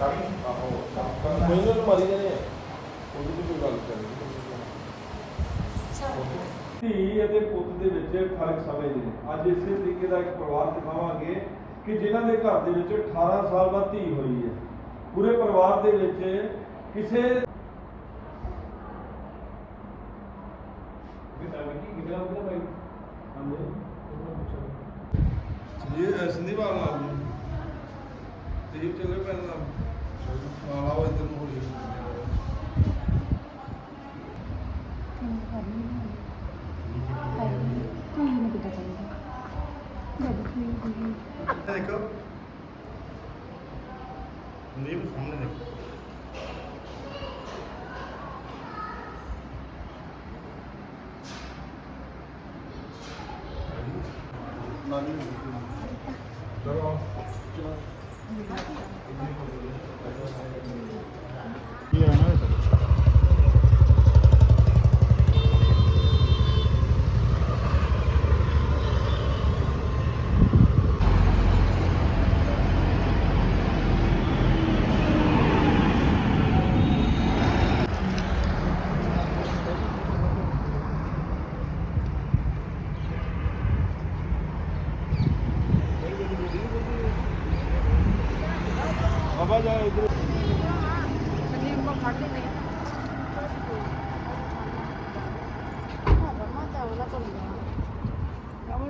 ਮੈਨੂੰ ਤਾਂ ਮਾਰੀ ਜਾਣੇ ਆ ਉਹਦੀ ਵੀ ਕੋਈ ਗੱਲ ਕਰੀ ਧੀ ਅਤੇ ਪੁੱਤ ਦੇ ਵਿੱਚ ਫ਼ਰਕ ਸਮਝਦੇ ਨੇ ਅੱਜ ਇਸੇ ਤਰੀਕੇ ਦਾ ਇੱਕ ਪਰਿਵਾਰ ਦਿਖਾਵਾਂਗੇ ਕਿ ਜਿਨ੍ਹਾਂ ਦੇ ਘਰ ਦੇ ਵਿੱਚ 18 ਸਾਲ ਬਾਅਦ ਧੀ ਹੋਈ ਹੈ। ਪੂਰੇ ਪਰਿਵਾਰ ਦੇ ਵਿੱਚ। ਕਿਸੇ ਇਹ ਸੰਦੀਪ ਆ ਇਹ ਚੱਲੇ ਪੈਣਾ ਆਲਾ ਉਹ ਇਧਰ ਨੂੰ ਹੋ ਦੇਖੋ ਸੰਦੀਪ ਸਾਹਮਣੇ ਦੇਖੋ ਕੀ ਆਣਾ ਬਾਬਾ ਜਾ ਇਧਰ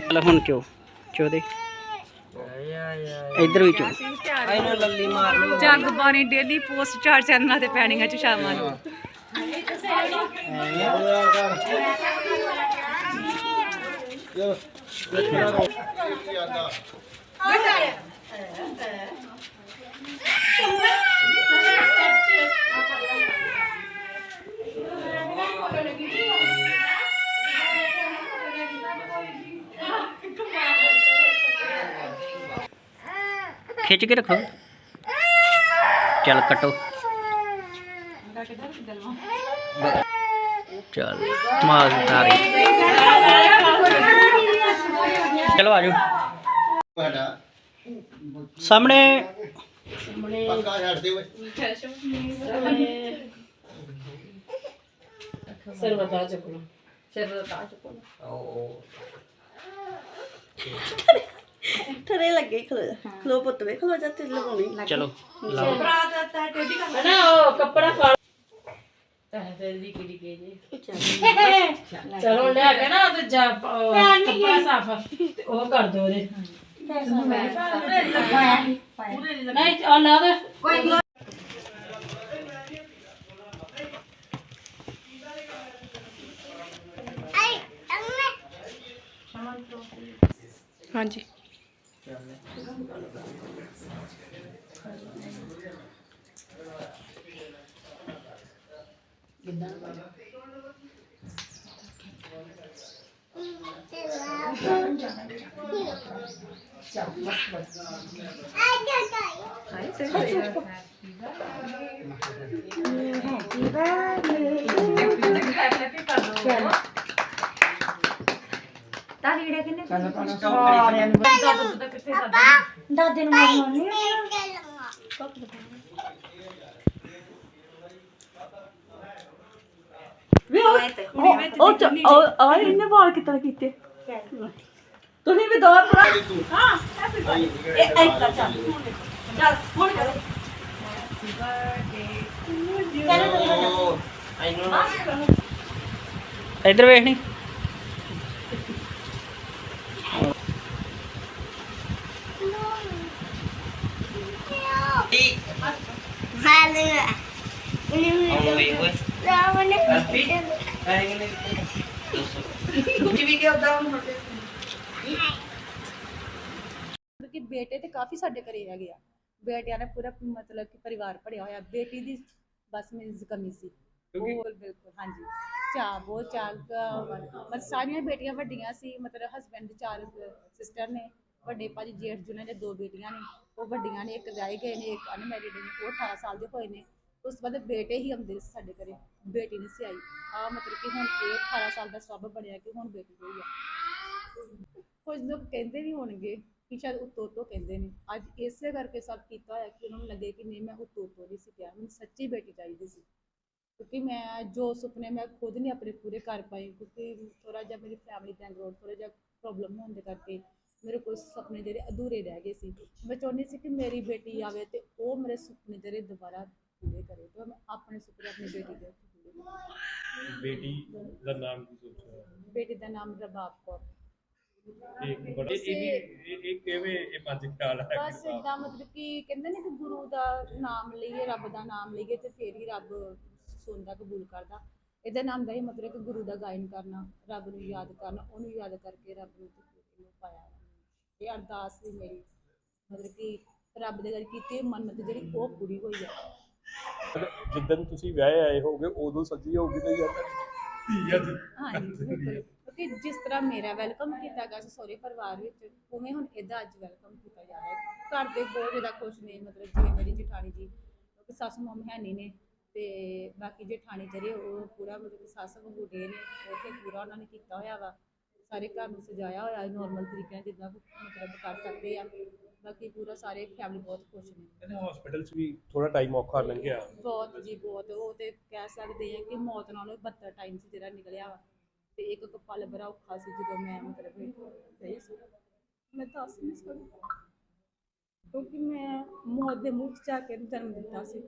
ਚੱਲ ਹੁਣ ਚੋ ਚੋ ਦੇ? ਇੱਧਰ ਵੀ ਚੋ ਜੱਗ ਬਾਣੀ ਡੇਲੀ ਪੋਸਟ ਚਾਰ ਚੈਨਲਾਂ ਤੇ ਪੈਣੀਆਂ ਚ ਸ਼ਾਮਾਂ ਨੂੰ। ਖਿੱਚ ਕੇ ਰੱਖੋ। ਚੱਲ ਕੱਟੋ। ਚੱਲ ਮਾਜ਼ਦਾਰੀ ਚਲੋ ਆਜੋ ਸਾਹਮਣੇ। ਪੱਕਾ ਛੱਡ ਦੇ ਓਏ ਥਰੇ ਲੱਗੇ ਖਲੋ ਜਾ। ਖਲੋ ਪੁੱਤ ਵੇ ਖਲੋ ਜਾ ਤੇ ਲਗਾਉਣੀ ਚਲੋ ਲਾਓ। ਚਲੋ। ਲੈ ਕੇ ਨਾ ਤੇ ਜਾ ਅਹ, ਕੱਪੜਾ ਸਾਫ਼ ਤੇ ਉਹ ਕਰ ਦੋ ਉਹਦੇ। ਨਹੀਂ ਉਹ ਲਾ ਦੇ। ਹਾਂਜੀ। 나 되는 거 아니야? ਮਾਰਨੀ ਵੇ ਉਹ ਉਹ ਚ- ਉਹ ਆ ਇਹਨੇ ਵਾਲ ਕਿੱਦਾਂ ਕੀਤੇ? ਤੁਸੀਂ ਵੀ ਦੋ ਭਰਾ ਹਾਂ ਇਹ ਇੱਕ ਚੱਲ ਚੱਲ ਹੁਣ ਕਰੋ। ਇੱਧਰ ਵੇਖ ਨੀ। ਕਿ ਬੇਟੇ ਤੇ ਕਾਫੀ ਸਾਡੇ ਘਰੇ ਹੈਗੇ ਆ ਬੇਟਿਆਂ ਨੇ ਪੂਰਾ ਮਤਲਬ ਕਿ ਪਰਿਵਾਰ ਭਰਿਆ ਹੋਇਆ। ਬੇਟੀ ਦੀ ਬਸ ਮੇਰੀ ਕਮੀ ਸੀ। ਉਹ ਬਿਲਕੁਲ ਹਾਂਜੀ। ਚਾਹ ਬਹੁਤ ਚਾਹ ਮਤਲਬ ਸਾਰੀਆਂ ਬੇਟੀਆਂ ਵੱਡੀਆਂ ਸੀ। ਮਤਲਬ ਹਸਬੰਡ ਦੇ ਚਾਰ ਸਿਸਟਰ ਨੇ ਵੱਡੇ ਭਾਜੀ ਜੇਠ ਜੁਨੇ ਦੇ ਦੋ ਬੇਟੀਆਂ ਨੇ। ਉਹ ਵੱਡੀਆਂ ਨੇ ਇੱਕ ਵਿਆਹੇ ਗਏ ਨੇ ਇੱਕ ਅਨਮੈਰਿਡ ਨੇ ਉਹ 18 ਸਾਲ ਦੇ ਹੋਏ ਨੇ। ਉਸ ਤੋਂ ਬਾਅਦ ਬੇਟੇ ਹੀ ਆਉਂਦੇ ਸੀ ਸਾਡੇ ਘਰੇ। ਬੇਟੀ ਨਹੀਂ ਸੀ ਆਈ। ਆ ਮਤਲਬ ਕਿ ਹੁਣ ਇਹ 18 ਸਾਲ ਦਾ ਸਭ ਬਣਿਆ ਕਿ ਹੁਣ ਬੇਟੀ ਹੋਈ ਆ। ਕੁਝ ਲੋਕ ਕਹਿੰਦੇ ਵੀ ਹੋਣਗੇ ਕਿ ਸ਼ਾਇਦ ਉੱਤੋਂ ਉੱਤੋਂ ਕਹਿੰਦੇ ਨੇ। ਅੱਜ ਇਸੇ ਕਰਕੇ ਸਭ ਕੀਤਾ ਹੋਇਆ ਕਿ ਉਹਨਾਂ ਨੂੰ ਲੱਗੇ ਕਿ ਨਹੀਂ, ਮੈਂ ਉੱਤੋਂ ਉੱਤੋਂ ਨਹੀਂ ਸੀ ਕਿਹਾ। ਮੈਨੂੰ ਸੱਚੀ ਬੇਟੀ ਚਾਹੀਦੀ ਸੀ। ਕਿਉਂਕਿ ਮੈਂ ਜੋ ਸੁਪਨੇ ਮੈਂ ਖੁਦ ਨਹੀਂ ਆਪਣੇ ਪੂਰੇ ਕਰ ਪਾਈ। ਕਿਉਂਕਿ ਥੋੜਾ ਜਿਹਾ ਮੇਰੀ ਫੈਮਿਲੀ ਬੈਕਗ੍ਰਾਉਂਡ ਥੋੜਾ ਜਿਹਾ ਪ੍ਰੋਬਲਮ ਹੋਣ ਦੇ ਕਰਕੇ ਮੇਰੇ ਕੋਈ ਸੁਪਨੇ ਜਿਹੜੇ ਅਧੂਰੇ ਰਹਿ ਗਏ ਸੀ। ਮੈਂ ਚਾਹੁੰਦੀ ਸੀ ਕਿ ਮੇਰੀ ਬੇਟੀ ਆਵੇ ਤੇ ਉਹ ਮੇਰੇ ਸੁਪਨੇ ਜਿਹੜੇ ਦੁਬਾਰਾ ਪੂਰੇ ਕਰੇ ਤੇ ਮੈਂ ਆਪਣੇ ਸੁਪਨੇ ਆਪਣੀ ਬੇਟੀ ਦੇ ਉੱਤੇ ਪੂਰੇ ਕਰਾਂ। ਬੇਟੀ ਦਾ ਨਾਮ ਕੀ ਸੋਚਿਆ ਬੇਟੀ ਦਾ ਨਾਮ ਰਬਾਬ ਕੌਰ। ਇੱਕ ਬੜਾ ਇਹ ਇਹ ਇਹ- ਇਹ ਕਿਵੇਂ ਇਹ ਮਨ ਚ ਖਿਆਲ ਆਇਆ ਬਸ ਇਦਾਂ ਮਤਲਬ ਕਿ ਕਹਿੰਦੇ ਨੇ ਕਿ ਗੁਰੂ ਦਾ ਨਾਮ ਲਈਏ ਰੱਬ ਦਾ ਨਾਮ ਲਈਏ ਤੇ ਫੇਰ ਹੀ ਰੱਬ ਸੁਣਦਾ ਕਬੂਲ ਕਰਦਾ। ਇਹਦੇ ਨਾਮ ਦਾ ਹੀ ਮਤਲਬ ਕਿ ਗੁਰੂ ਦਾ ਗਾਇਨ ਕਰਨਾ ਰੱਬ ਨੂੰ ਯਾਦ ਕਰਨਾ ਉਹਨੂੰ ਯਾਦ ਕਰਕੇ ਰੱਬ ਨੂੰ ਤੇ ਫਿਰ ਇਹਨੂੰ ਪਾਇਆ। ਇਹ ਅਰਦਾਸ ਵੀ ਮੇਰੀ ਮਤਲਬ ਕਿ ਰੱਬ ਦੇ ਗੱਲ ਕੀਤੀ ਮੰਨਤ ਜਿਹੜੀ ਉਹ ਪੂਰੀ ਹੋਈ ਹੈ। ਜਿੱਦਨ ਤੁਸੀਂ ਵਿਆਹੇ ਆਏ ਹੋਗੇ ਉਦੋਂ ਸੱਜੀ ਹੋਗੀ ਤੇ ਯਾਰ ਧੀ ਅੱਜ ਹਾਂਜੀ, ਬਿਲਕੁਲ। ਕਿਉਂਕਿ ਜਿਸ ਤਰ੍ਹਾਂ ਮੇਰਾ ਵੈਲਕਮ ਕੀਤਾ ਗਿਆ ਸੀ ਸਹੁਰੇ ਪਰਿਵਾਰ ਵਿੱਚ, ਉਵੇਂ ਹੁਣ ਇਹਦਾ ਅੱਜ ਵੈਲਕਮ ਕੀਤਾ ਜਾ ਰਿਹਾ ਹੈ। ਘਰ ਦੇ ਬਹੁਤ ਜ਼ਿਆਦਾ ਖੁਸ਼ ਨੇ, ਮਤਲਬ ਜਿਵੇਂ ਮੇਰੀ ਜਠਾਣੀ ਜੀ, ਕਿਉਂਕਿ ਸੱਸ ਮਮ ਹੈ ਨਹੀਂ ਨੇ, ਤੇ ਬਾਕੀ ਜਠਾਣੀ ਜਿਹੜੇ ਉਹ ਪੂਰਾ ਮਤਲਬ ਸੱਸ ਵਾਂਗੂ ਡੇ ਨੇ, ਉਹ ਪੂਰਾ ਉਹਨਾਂ ਨੇ ਕੀਤਾ ਹੋਇਆ ਵਾ। ਸਾਰੇ ਘਰ ਨੂੰ ਸਜਾਇਆ ਹੋਇਆ ਨੋਰਮਲ ਤਰੀਕੇ ਨਾਲ ਜਿੱਦਾਂ ਮਤਲਬ ਕਰ ਸਕਦੇ ਆ। ਬਾਕੀ ਪੂਰਾ ਸਾਰੇ ਫੈਮਿਲੀ ਬਹੁਤ ਖੁਸ਼ ਨੇ। ਕਹਿੰਦੇ ਹਸਪੀਟਲ 'ਚ ਵੀ ਥੋੜਾ ਟਾਈਮ ਔਖਾ ਲੰਘਿਆ। ਬਹੁਤ ਜੀ ਬਹੁਤ। ਉਹ ਤੇ ਕਹਿ ਸਕਦੇ ਆ ਕਿ ਮੌਤ ਨਾਲੋਂ ਬੱਤਰ ਟਾਈਮ ਸੀ ਜਿਹੜਾ ਨਿਕਲਿਆ ਵਾ। ਤੇ ਇੱਕ ਇੱਕ ਪਲ ਬੜਾ ਔਖਾ ਸੀ ਜਦੋਂ ਮੈਂ ਮਤਲਬ ਗਈ ਸੀ। ਮੈਂ ਦੱਸ ਨਹੀਂ ਸਕਦੀ। ਕਿਉਂਕਿ ਮੈਂ ਮੌਤ ਦੇ ਮੂੰਹ 'ਚ ਜਾ ਕੇ ਜਨਮ ਦਿੱਤਾ ਸੀ।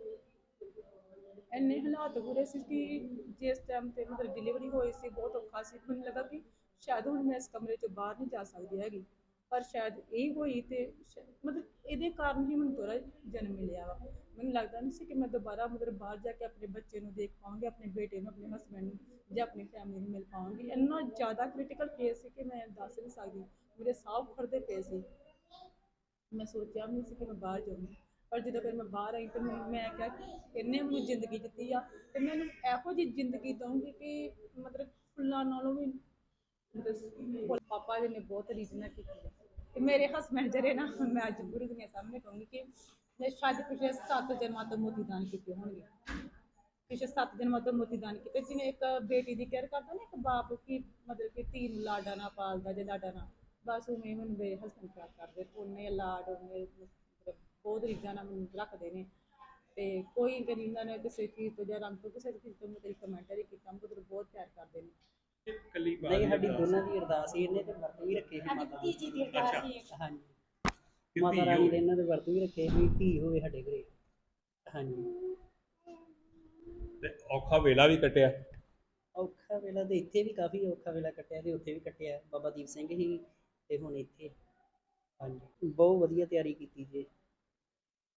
ਇੰਨੇ ਹਾਲਾਤ ਬੁਰੇ ਸੀ ਕਿ ਜਿਸ ਟਾਈਮ ਤੇ ਮਤਲਬ ਡਿਲੀਵਰੀ ਹੋਈ ਸੀ ਬਹੁਤ ਔਖਾ ਸੀ। ਮੈਨੂੰ ਲੱਗਾ ਕਿ ਸ਼ਾਇਦ ਹੁਣ ਮੈਂ ਇਸ ਕਮਰੇ 'ਚੋਂ ਬਾਹਰ ਨਹੀਂ ਜਾ ਸਕਦੀ ਹੈਗੀ। ਪਰ ਸ਼ਾਇਦ ਇਹ ਹੋਈ ਤੇ ਸ਼ਾ- ਮਤਲਬ ਇਹਦੇ ਕਾਰਨ ਹੀ ਮੈਨੂੰ ਦੁਬਾਰਾ ਜਨਮ ਮਿਲਿਆ ਵਾ। ਮੈਨੂੰ ਲੱਗਦਾ ਨਹੀਂ ਸੀ ਕਿ ਮੈਂ ਦੁਬਾਰਾ ਮਤਲਬ ਬਾਹਰ ਜਾ ਕੇ ਆਪਣੇ ਬੱਚੇ ਨੂੰ ਦੇਖ ਪਾਵਾਂਗੀ, ਆਪਣੇ ਬੇਟੇ ਨੂੰ, ਆਪਣੇ ਹਸਬੰਡ ਨੂੰ ਜਾਂ ਆਪਣੀ ਫੈਮਿਲੀ ਨੂੰ ਮਿਲ ਪਾਵਾਂਗੀ। ਇੰਨਾ ਜ਼ਿਆਦਾ ਕ੍ਰਿਟੀਕਲ ਕੇਸ ਸੀ ਕਿ ਮੈਂ ਦੱਸ ਨਹੀਂ ਸਕਦੀ। ਮੇਰੇ ਸਾਹ ਫੜਦੇ ਪਏ ਸੀ। ਮੈਂ ਸੋਚਿਆ ਵੀ ਨਹੀਂ ਸੀ ਕਿ ਮੈਂ ਬਾਹਰ ਜਾਊਂਗੀ। ਪਰ ਜਦੋਂ ਫਿਰ ਮੈਂ ਬਾਹਰ ਆਈ ਤੇ ਮੈਨੂੰ- ਮੈਂ ਕਿਹਾ ਕਿ ਇਹਨੇ ਮੈਨੂੰ ਜ਼ਿੰਦਗੀ ਦਿੱਤੀ ਆ ਤੇ ਮੈਂ ਇਹਨੂੰ ਇਹੋ ਜਿਹੀ ਜ਼ਿੰਦਗੀ ਦਊਂਗੀ ਕਿ ਮਤਲਬ ਫੁੱਲਾਂ ਨਾਲੋਂ ਵੀ ਪਾਪਾ ਜੀ ਨੇ ਬਹੁਤ ਰੀਝ ਨਾਲ ਕੀਤੀ ਤੇ ਮੇਰੇ ਹਸਬੰਡ ਜਿਹੜੇ ਨਾ, ਮੈਂ ਅੱਜ ਪੂਰੀ ਦੁਨੀਆ ਸਾਹਮਣੇ ਕਹੂੰਗੀ ਕਿ ਮੈਂ ਸ਼ਾਇਦ ਪਿਛਲੇ 7 ਜਨਮਾਂ ਤੋਂ ਮੋਤੀ ਦਾਨ ਕੀਤੇ ਹੋਣਗੇ। ਪਿਛਲੇ 7 ਜਨਮਾਂ ਤੋਂ ਮੋਤੀ ਦਾਨ ਕੀਤੇ, ਜਿਵੇਂ ਇੱਕ ਬੇਟੀ ਦੀ ਕੇਅਰ ਕਰਦਾ ਨਾ, ਇੱਕ ਬਾਪ ਕੀ ਮਤਲਬ ਕਿ ਧੀ ਨੂੰ ਲਾਡਾ ਨਾ ਪਾਲਦਾ ਜੇ ਲਾਡਾ ਨਾ, ਬਸ ਉਵੇਂ ਮੈਨੂੰ ਮੇਰੇ ਹਸਬੰਡ ਪਿਆਰ ਕਰਦੇ ਉਹਨੇ ਲਾਡ, ਉਹਨੇ ਬਹੁਤ ਰੀਝਾਂ ਨਾਲ ਮੈਨੂੰ ਰੱਖਦੇ ਨੇ। ਤੇ ਕੋਈ ਕਦੀ ਨੇ ਕਿਸੇ ਚੀਜ਼ ਤੋਂ ਜਾਂ ਰੰਗ ਤੋਂ ਕਿਸੇ ਚੀਜ਼ ਤੋਂ ਮਤਲਬ ਕਮੈਂਟਰੀ ਕੀਤਾ, ਮਤਲਬ ਬਹੁਤ ਪਿਆਰ ਕਰਦੇ ਨੇ। ਇਹ ਕੱਲੀ ਬਾਤ ਨਹੀਂ ਸਾਡੀ ਦੋਨਾਂ ਦੀ ਅਰਦਾਸ ਸੀ ਇਹਨੇ ਤੇ ਵਰਤ ਵੀ ਰੱਖੇ ਸੀ ਮਾਤਾ ਦੀ ਦੀ। ਅਰਦਾਸ ਸੀ ਹਾਂਜੀ। ਮਾਤਾ ਰਾਣੀ ਦੇ ਇਹਨਾਂ ਦੇ ਵਰਤ ਵੀ ਰੱਖੇ ਵੀ ਧੀ ਹੋਵੇ ਸਾਡੇ ਘਰੇ। ਹਾਂਜੀ। ਤੇ ਔਖਾ ਵੇਲਾ ਵੀ ਕੱਟਿਆ। ਔਖਾ ਵੇਲਾ ਤੇ ਇੱਥੇ ਵੀ ਕਾਫੀ ਔਖਾ ਵੇਲਾ ਕੱਟਿਆ ਤੇ ਉੱਥੇ ਵੀ ਕੱਟਿਆ। ਬਾਬਾ ਦੀਪ ਸਿੰਘ ਹੀ ਤੇ ਹੁਣ ਇੱਥੇ। ਹਾਂਜੀ। ਬਹੁਤ ਵਧੀਆ ਤਿਆਰੀ ਕੀਤੀ ਜੀ।